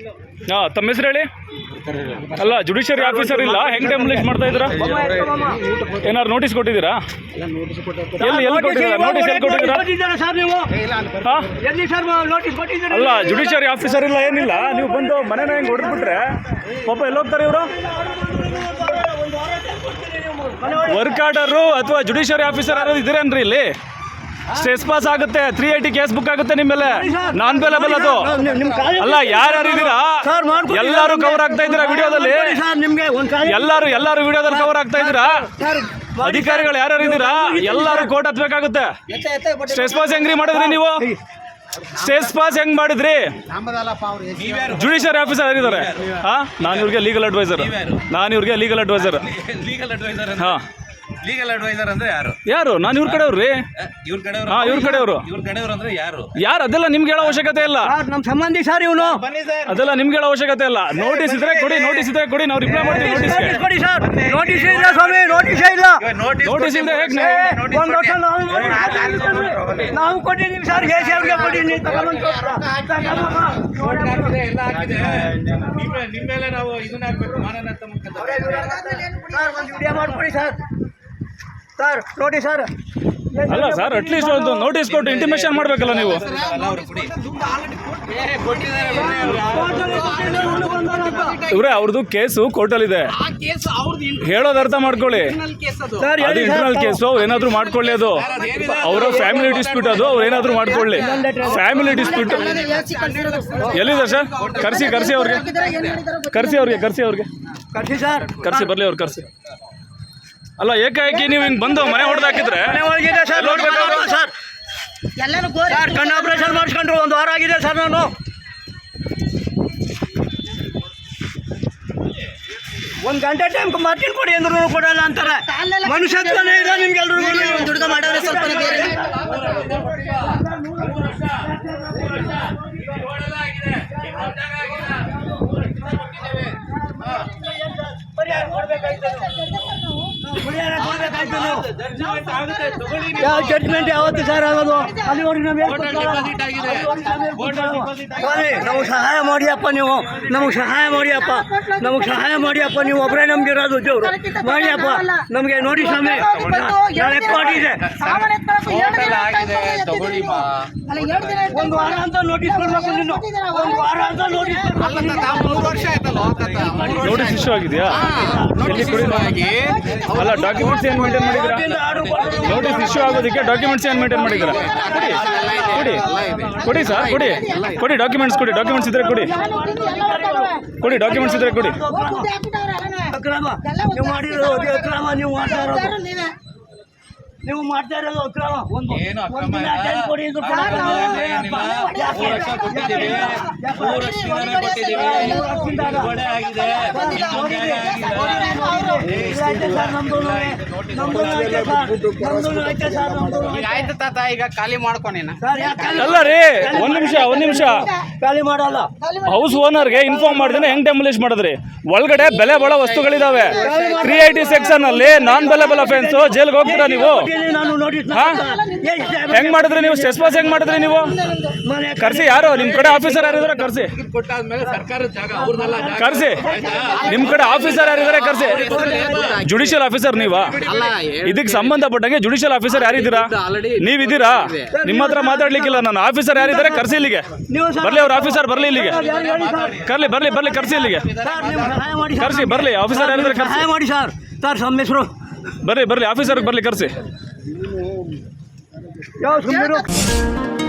ಹಾಂ, ತಮ್ಮ ಹೆಸರು ಹೇಳಿ? ಅಲ್ಲ ಜುಡಿಷಿಯರಿ ಆಫೀಸರ್ ಇಲ್ಲ, ಹೆಂಗ್ ಟೆಮ್ಲಿಷ್ ಮಾಡ್ತಾ ಇದ್ದೀರಾ? ಏನಾದ್ರು ನೋಟಿಸ್ ಕೊಟ್ಟಿದ್ದೀರಾ? ಎಲ್ಲಿ ಎಲ್ಲಿ ಕೊಟ್ಟಿದ್ದೀರಾ? ನೋಟಿಸ್ ಎಲ್ಲಿ ಕೊಟ್ಟಿದ್ದೀರಾ? ಅಲ್ಲ ಜುಡಿಷಿಯರಿ ಆಫೀಸರ್ ಇಲ್ಲ, ಏನಿಲ್ಲ. ನೀವು ಬಂದು ಮನೆನ ಹೆಂಗೆ ಹೊಡೆದ್ಬಿಟ್ರೆ ಪಾಪ ಎಲ್ಲ ಹೋಗ್ತಾರೆ ಇವರು ವರ್ಕ್ ಆರ್ಡರು ಅಥವಾ ಜುಡಿಷಿಯರಿ ಆಫೀಸರ್ ಯಾರು ಇದ್ದೀರೇನ್ರಿ ಇಲ್ಲಿ? ಸ್ಟ್ರೆಸ್ ಪಾಸ್ ಆಗುತ್ತೆ ತ್ರೀ ಏಯ್ಟಿ ಕೇಸ್ ಬುಕ್ ಆಗುತ್ತೆ ನಿಮ್ಮ ಮೇಲೆ ನಾನ್ ಬೆಲೆಬಲ್ ಅದು. ಅಲ್ಲ ಯಾರ್ಯಾರು ಇದ್ದೀರಾ. ಎಲ್ಲರೂ ಕವರ್ ಆಗ್ತಾ ಇದ್ದೀರಾ ವಿಡಿಯೋದಲ್ಲಿ ಎಲ್ಲರೂ ಎಲ್ಲರೂ ವಿಡಿಯೋದಲ್ಲಿ ಕವರ್ ಆಗ್ತಾ ಇದ್ದೀರಾ? ಅಧಿಕಾರಿಗಳು ಯಾರ್ಯಾರು ಇದ್ದೀರಾ? ಎಲ್ಲರೂ ಕೋರ್ಟ್ ಹತ್ಬೇಕಾಗುತ್ತೆ. ಸ್ಟೇಸ್ ಪಾಸ್ ಹೆಂಗ್ರಿ ಮಾಡಿದ್ರಿ ನೀವು? ಸ್ಟೇಸ್ ಪಾಸ್ ಹೆಂಗ್ ಮಾಡಿದ್ರಿ? ಜುಡಿಷಿಯರಿ ಆಫೀಸರ್ ಯಾರಿದ್ದಾರೆ? ಹಾ? ನಾನು ಇವ್ರಿಗೆ ಲೀಗಲ್ ಅಡ್ವೈಸರ್ ನಾನು ಇವ್ರಿಗೆ ಲೀಗಲ್ ಅಡ್ವೈಸರ್ ಲೀಗಲ್ ಅಡ್ವೈಸರ್ ಹಾ. ಲೀಗಲ್ ಅಡ್ವೈಸರ್ ಅಂದ್ರೆ ಯಾರು ಯಾರು ನಾನು ಇವ್ರ ಕಡೆಯವ್ರು ರೀ ಇವ್ರ ಕಡೆಯವರು ಹಾ ಇವ್ರ ಕಡೆಯವರು ಇವ್ರ ಕಡೆಯವರು ಅಂದ್ರೆ ಯಾರು ಯಾರು ಅದೆಲ್ಲ ನಿಮ್ಗೆ ಹೇಳೋ ಅವಶ್ಯಕತೆ ಇಲ್ಲ ಸರ್ ನಮ್ಮ ಸಂಬಂಧಿ ಸರ್ ಇವನು ಬನ್ನಿ ಸರ್ ಅದೆಲ್ಲ ನಿಮ್ಗೆ ಹೇಳೋ ಅವಶ್ಯಕತೆ ಇಲ್ಲ ನೋಟಿಸ್ ಇದ್ರೆ ಕೊಡಿ ನೋಟಿಸ್ ಇದ್ರೆ ಕೊಡಿ ನಾವು ರಿಪ್ಲೈ ಮಾಡ್ತೀವಿ ನೋಟಿಸ್ಗೆ ನೋಟಿಸ್ ಕೊಡಿ ಸರ್ ನೋಟಿಸ್ ಇಲ್ಲ ಸ್ವಾಮಿ ನೋಟಿಸ್ ಇಲ್ಲ ನೋಟಿಸ್ ಇದ್ರೆ ಹೇಗೆ ಒಂದು ವರ್ಷ ನಾವು ನಾವು ಕೊಟ್ಟಿದ್ದೀವಿ ಸರ್ ಎ ಸಿ ಅವ್ರಿಗೆ ಕೊಟ್ಟಿದ್ದೀನಿ ತಗೊಂಬಂದು ಎಲ್ಲ ಹಾಕಿದೆ ನಿಮ್ಮ ಮೇಲೆ ನಾವು ಇದನ್ನ ಹಾಕ್ಬೇಕು ಮಾನನಂತ ಮುಖಾಂತರ ಸರ್ ಒಂದು ವಿಡಿಯೋ ಮಾಡ್ಕೊಡಿ ಸರ್ ಸರ್ ನೋಡಿ ಸರ್. ಅಲ್ಲ ಸರ್ ಅಟ್ಲೀಸ್ಟ್ ಒಂದು ನೋಟಿಸ್ ಕೊಟ್ಟು ಇಂಟಿಮೇಷನ್ ಮಾಡ್ಬೇಕಲ್ಲ ನೀವು. ಇವ್ರೆ ಅವ್ರದ್ದು ಕೇಸು ಕೋರ್ಟಲ್ಲಿದೆ. ಹೇಳೋದು ಅರ್ಥ ಮಾಡ್ಕೊಳ್ಳಿ. ಅದು ಇಂಟರ್ನಲ್ ಕೇಸು ಏನಾದ್ರು ಮಾಡ್ಕೊಳ್ಳಿ ಅದು. ಅವರ ಫ್ಯಾಮಿಲಿ ಡಿಸ್ಪ್ಯೂಟ್ ಅದು ಅವ್ರು ಏನಾದ್ರು ಮಾಡ್ಕೊಳ್ಳಿ. ಫ್ಯಾಮಿಲಿ ಡಿಸ್ಪ್ಯೂಟ್ ಎಲ್ಲಿದೆ ಸರ್? ಕರ್ಸಿ ಕರ್ಸಿ ಅವ್ರಿಗೆ. ಕರ್ಸಿ ಅವ್ರಿಗೆ ಕರ್ಸಿ ಅವ್ರಿಗೆ. ಕರ್ಸಿ ಬರ್ಲಿ ಅವ್ರು ಕರ್ಸಿ. ಅಲ್ಲ ಏಕಾಏಕಿ ನೀವು ಹಿಂಗ್ ಬಂದು ಮನೆ ಹೊಡೆದು ಹಾಕಿದ್ರೆ ಸರ್ ಎಲ್ಲಿ ಹೋಗ್ಬೇಕು ಸರ್. ಎಲ್ಲರೂ ಗೋರಿ ಸರ್ ಕಣ್ಣು ಆಪರೇಷನ್ ಮಾಡಿಸ್ಕೊಂಡ್ರು ಒಂದು ವಾರ ಆಗಿದೆ ಸರ್ ನಾನು. ಒಂದು ಗಂಟೆ ಟೈಮ್ ಮಾರ್ಟಿನ್ ಕೊಡಿ ಅಂದ್ರೂ ಕೊಡಲ್ಲ ಅಂತಾರೆ. ಮನುಷ್ಯತ್ವನೇ ಇಲ್ಲ ನಿಮ್ಗೆ ಎಲ್ರಿಗೂ ದುಡ್ಗ ಮಾಡೋರೆ ಸ್ವಲ್ಪ ಬೇರೆ. ಯಾವ ಜಡ್ಜ್ಮೆಂಟ್ ಯಾವತ್ತು ಸರ್ ಆಗೋದು? ಅಲ್ಲಿವರೆಗೆ ಸ್ವಾಮಿ ನಮಗೆ ಸಹಾಯ ಮಾಡಿಯಪ್ಪ ನೀವು. ನಮಗೆ ಸಹಾಯ ಮಾಡಿಯಪ್ಪ. ನಮಗೆ ಸಹಾಯ ಮಾಡಿಯಪ್ಪ ನೀವು. ಒಬ್ಬರೇ ನಮ್ಗೆ ಇರೋದು ದೇವರು ಮಾಡಿಯಪ್ಪ. ನಮಗೆ ನೋಡಿ ಸ್ವಾಮಿ. ಇದೆ. ಒಂದು ವಾರ ಅಂತ ನೋಟಿಸ್ ಕೊಡ್ಬೇಕು ನೀನು ಒಂದು ವಾರ ಅಂತ ನೋಟಿಸ್ ನೋಟಿಸ್ ಇಶ್ಯೂ ಆಗಿದೆಯಾ? ಅಲ್ಲ ಡಾಕ್ಯುಮೆಂಟ್ಸ್ ಏನು ಮೇಂಟೈನ್ ಮಾಡಿದ್ದೀರಾ? ನೋಟಿಸ್ ಇಶ್ಯೂ ಆಗೋದಕ್ಕೆ ಡಾಕ್ಯುಮೆಂಟ್ಸ್ ಏನು ಮೇಂಟೈನ್ ಮಾಡಿದ್ದೀರಾ? ಕೊಡಿ. ಕೊಡಿ. ಕೊಡಿ ಸರ್ ಕೊಡಿ. ಕೊಡಿ ಡಾಕ್ಯುಮೆಂಟ್ಸ್ ಕೊಡಿ. ಡಾಕ್ಯುಮೆಂಟ್ಸ್ ಇದ್ರೆ ಕೊಡಿ. ಕೊಡಿ ಡಾಕ್ಯುಮೆಂಟ್ಸ್ ಇದ್ರೆ ಕೊಡಿ. ಅಕ್ರಮ. ನೀವು ಮಾಡ್ತಾ ಇರೋದು ಅಕ್ರಮ ಒಂದು ಏನು ಅಕ್ರಮ ಇಲ್ಲ. ಕೊಡಿ ಏನಿಲ್ಲ. ಮೂರು ಕೊಟ್ಟಿದ್ದೀವಿ ಮೂರು ಆಗಿದೆ. ಆಗಿದೆ. ಸರ್? ಸರ್? ಸರ್ ಆಯ್ತು ತಾತ ಈಗ ಖಾಲಿ ಸರ್ ಯಾಕೆ ಅಲ್ಲ ರೀ ಒಂದ್ ನಿಮಿಷ ಒಂದ್ ನಿಮಿಷ. ಖಾಲಿ ಮಾಡಲ್ಲ. ಹೌಸ್ ಓನರ್ಗೆ ಇನ್ಫಾರ್ಮ್ ಮಾಡಿದ್ರೆ ಹೆಂಗ್ ಡೆಮೊಲಿಷ್ ಮಾಡಿದ್ರಿ? ಒಳಗಡೆ ಬೆಲೆ ಬಾಳೋ ವಸ್ತುಗಳಿದಾವೆ. ತ್ರೀ ಏಯ್ಟಿ ಸೆಕ್ಷನ್ ಅಲ್ಲಿ ನಾನ್ ಬೆಲೆಬಲ್ ಅಫೆನ್ಸ್ ಜೈಲ್ಗೆ ಹೋಗ್ತೀರಾ ನೀವು? ನಾನು ನೋಟಿಸ್? ಹೆಂಗ್ ಮಾಡಿದ್ರಿ ನೀವು? ಸ್ಟೆಸ್ ಪಾಸ್ ಹೆಂಗ್ ಮಾಡಿದ್ರಿ ನೀವು? ಕರ್ಸಿ ಯಾರು? ನಿಮ್ ಕಡೆ ಆಫೀಸರ್ ಯಾರಿದ್ರೆ? ಕರ್ಸಿ. ಕರ್ಸಿ. ನಿಮ್ ಕಡೆ ಆಫೀಸರ್ ಯಾರಿದ್ರೆ? ಕರ್ಸಿ. ಜುಡಿಷಿಯಲ್ ಆಫೀಸರ್ ನೀವಾ? ಇದಕ್ಕೆ ಸಂಬಂಧಪಟ್ಟಂಗೆ ಜುಡಿಷಿಯಲ್ ಆಫೀಸರ್ ಯಾರಿದ್ದೀರಾ? ನೀವಿದ್ದೀರಾ? ನಿಮ್ಮ ಹತ್ರ ಮಾತಾಡ್ಲಿಕ್ಕಿಲ್ಲ ನಾನು. ಆಫೀಸರ್ ಯಾರಿದ್ದಾರೆ? ಕರ್ಸಿ ಇಲ್ಲಿಗೆ. ಬರ್ಲಿ ಅವ್ರ ಆಫೀಸರ್ ಬರ್ಲಿ ಇಲ್ಲಿಗೆ. ಕರ್ಲಿ ಬರ್ಲಿ ಬರ್ಲಿ ಕರ್ಸಿ ಇಲ್ಲಿಗೆ. ಕರ್ಸಿ ಬರ್ಲಿ. ಆಫೀಸರ್ ಯಾರಿದ್ರೆ ಕರ್ಸಿ. ಮಾಡಿ ಸರ್. ಸರ್ ನಮ್ಮ ಹೆಸರು ಬರ್ಲಿ ಬರ್ಲಿ ಆಫೀಸರ್ ಬರ್ಲಿ ಕರ್ಸಿ ಯಾವ ಸುಮ್ಮನೆ